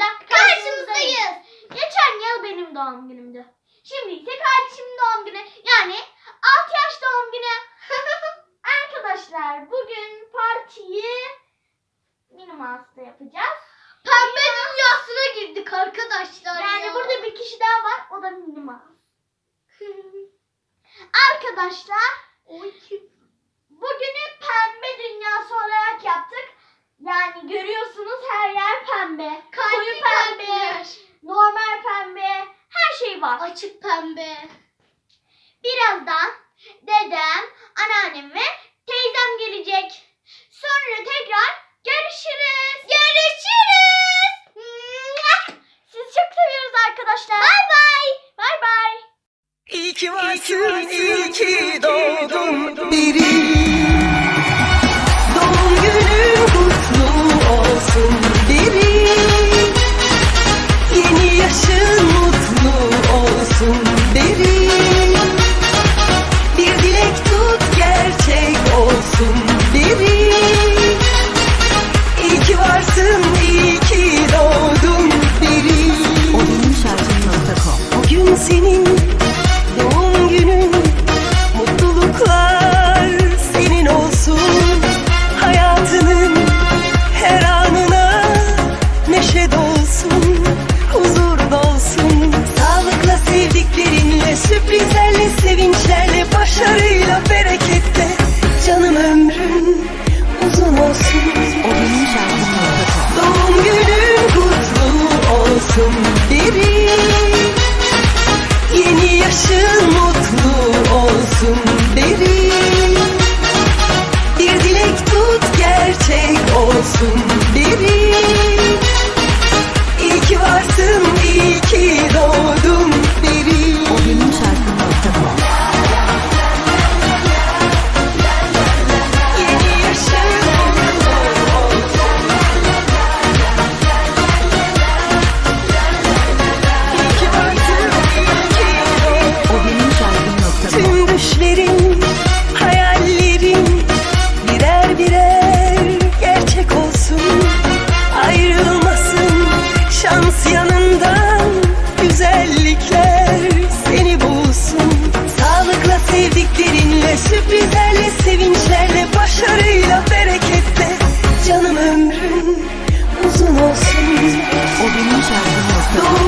videoyla karşınızdayız. Geçen yıl benim doğum günümdü. Şimdi ise kardeşimin doğum günü. Yani 6 yaş doğum günü. Arkadaşlar bugün partiyi Minimaus'ta yapacağız. Pembe dünyasına girdik arkadaşlar. Yani ya. burada bir kişi daha var. O da Minimaus. arkadaşlar. Bugünü pembe dünyası olarak yaptık. Yani görüyorsunuz her yer pembe. pembe. Birazdan dedem, anneannem ve teyzem gelecek. Sonra tekrar görüşürüz. Görüşürüz. Sizi çok seviyoruz arkadaşlar. Bay bay. Bay bay. İyi ki varsın, iyi ki doğdun biri. Doğum günün kutlu olsun. sürprizlerle, sevinçlerle, başarıyla, bereketle Canım ömrüm uzun olsun. O benim şarkım olsun.